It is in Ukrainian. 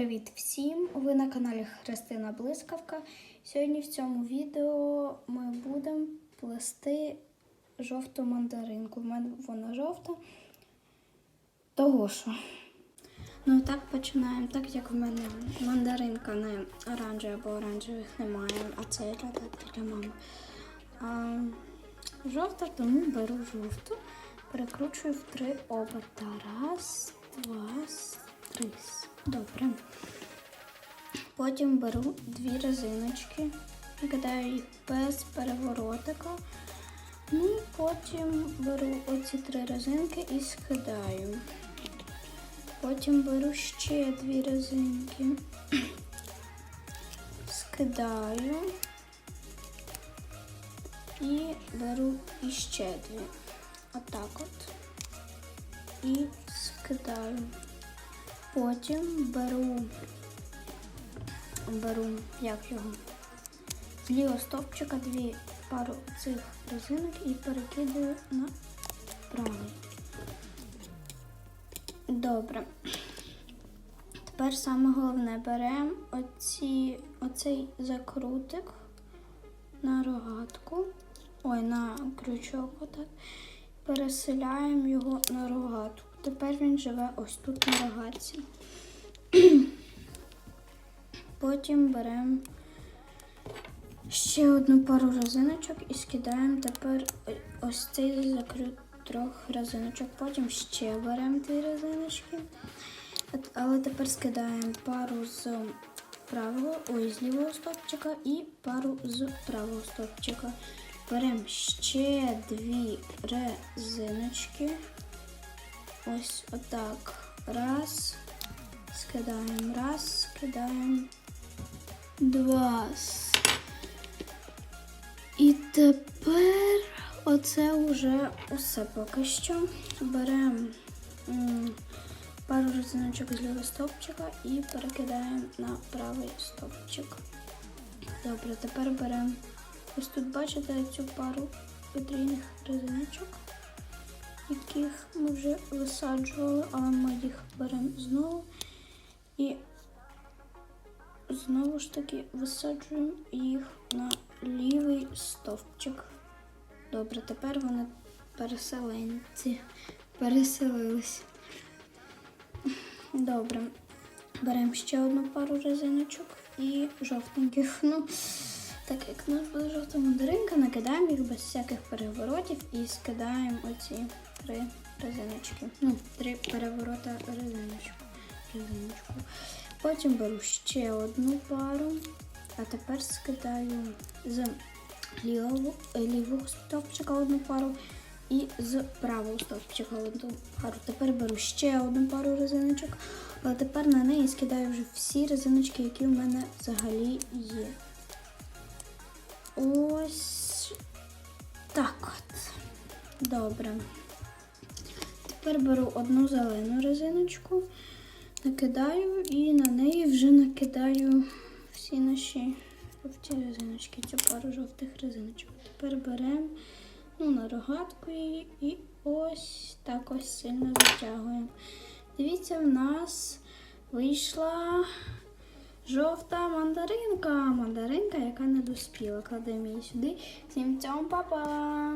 Привіт всім! Ви на каналі Христина Блискавка. Сьогодні в цьому відео ми будемо плести жовту мандаринку. У мене вона жовта. Того що. Ну так починаємо. Так як в мене мандаринка не оранжева, бо оранжевих немає, а це для для мами. А, жовта, тому беру жовту, перекручую в три оберта. Раз, два, три. Добре. Потім беру дві резиночки, кидаю їх без переворотика. Ну, потім беру оці три резинки і скидаю. Потім беру ще дві резинки, скидаю і беру іще дві. Отак от. І скидаю. Потім беру, беру, як його, з лівого стовпчика дві пару цих резинок і перекидаю на правий. Добре. Тепер саме головне беремо оці, оцей закрутик на рогатку, ой, на крючок отак, переселяємо його на рогатку. Тепер він живе ось тут на рогатці. Потім беремо ще одну пару резиночок і скидаємо тепер ось цей закрут трьох резиночок. Потім ще беремо дві резиночки. Але тепер скидаємо пару з правого, ой, з лівого стовпчика і пару з правого стовпчика. Беремо ще дві резиночки. Ось отак. Раз. Скидаємо. Раз, скидаємо. Два. І тепер оце вже усе поки що. Беремо пару резиночок з лівого стовпчика і перекидаємо на правий стовпчик. Добре, тепер беремо ось тут, бачите, цю пару потрійних резиночок яких ми вже висаджували, але ми їх беремо знову і знову ж таки висаджуємо їх на лівий стовпчик. Добре, тепер вони переселенці переселились. Добре. Беремо ще одну пару резиночок і жовтеньких. Ну, так як у нас буде жовта мандаринка, накидаємо їх без всяких переворотів і скидаємо оці три резиночки. Ну, три переворота резиночку. резиночку. Потім беру ще одну пару, а тепер скидаю з лівого, е, лівого стовпчика одну пару і з правого стовпчика одну пару. Тепер беру ще одну пару резиночок, але тепер на неї скидаю вже всі резиночки, які в мене взагалі є. Ось так от. Добре. Тепер беру одну зелену резиночку, накидаю і на неї вже накидаю всі наші жовті резиночки, цю пару жовтих резиночок. Тепер беремо ну, на рогатку її і ось так ось сильно витягуємо. Дивіться, в нас вийшла жовта мандаринка. Мандаринка, яка не доспіла. Кладемо її сюди. Всім цьому, па-па!